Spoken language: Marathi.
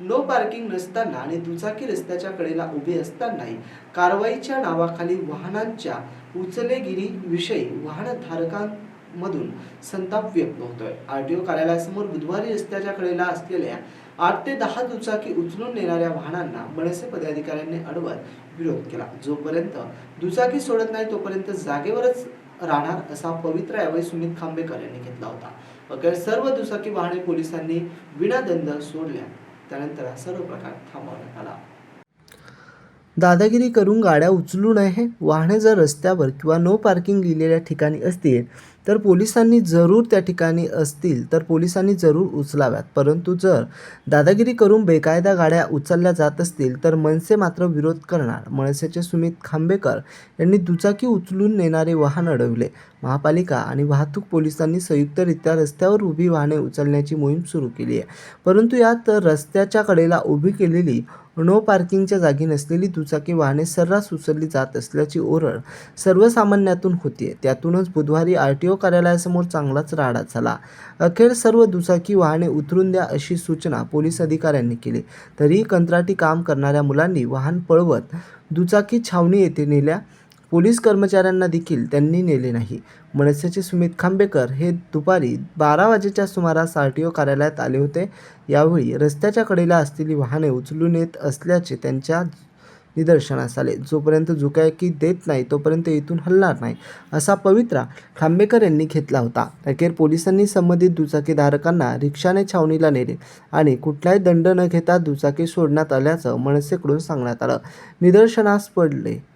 नो पार्किंग नसताना आणि दुचाकी रस्त्याच्या कडेला उभे असतानाही कारवाईच्या नावाखाली वाहनांच्या उचलेगिरीविषयी वाहनधारकांमधून संताप व्यक्त होतोय. आरटीओ कार्यालयासमोर बुधवारी रस्त्याच्या कडेला असलेल्या आठ ते दहा दुचाकी उचलून नेणाऱ्या वाहनांना मनसे पदाधिकाऱ्यांनी अडवत विरोध केला. जोपर्यंत दुचाकी सोडत नाही तोपर्यंत जागेवरच राहणार असा पवित्रा यावेळी सुमित खांबेकर यांनी घेतला होता. अखेर सर्व दुचाकी वाहने पोलिसांनी विनादंड सोडल्या त्यानंतर हा सर्व प्रकार थांबवण्यात आला. दादागिरी करून गाड्या उचलू नये वाहने जर रस्त्यावर किंवा नो पार्किंग लिहिलेल्या ठिकाणी असतील तर पोलिसांनी जरूर त्या ठिकाणी असतील तर पोलिसांनी जरूर उचलाव्यात. परंतु जर दादागिरी करून बेकायदा गाड्या उचलल्या जात असतील तर मनसे मात्र विरोध करणार. मनसेचे सुमित खांबेकर यांनी दुचाकी उचलून नेणारे वाहन अडवले. महापालिका आणि वाहतूक पोलिसांनी संयुक्तरित्या रस्त्यावर उभी वाहने उचलण्याची मोहीम सुरू केली आहे. परंतु यात रस्त्याच्या कडेला उभी केलेली नो पार्किंगच्या जागी नसलेली दुचाकी वाहने सर्रास उचलली जात असल्याची ओरड सर्वसामान्यातून होती त्यातूनच बुधवारी आर टी ओ कार्यालयासमोर चांगलाच राडा झाला. अखेर सर्व दुचाकी वाहने उतरून द्या अशी सूचना पोलीस अधिकाऱ्यांनी केली. तरीही कंत्राटी काम करणाऱ्या मुलांनी वाहन पळवत दुचाकी छावणी येथे नेल्या. पोलीस कर्मचाऱ्यांना देखील त्यांनी नेले नाही. मनसेचे सुमित खांबेकर हे दुपारी बारा वाजेच्या सुमारास आर टी ओ कार्यालयात आले होते. यावेळी रस्त्याच्या कडेला असलेली वाहने उचलून येत असल्याचे त्यांच्या निदर्शनास आले. जोपर्यंत जुकायकी देत नाही तोपर्यंत इथून हलणार नाही असा पवित्रा खांबेकर यांनी घेतला होता. अखेर पोलिसांनी संबंधित दुचाकीधारकांना रिक्षाने छावणीला नेले आणि कुठलाही दंड न घेता दुचाकी सोडण्यात आल्याचं मनसेकडून सांगण्यात आलं. निदर्शनास पडले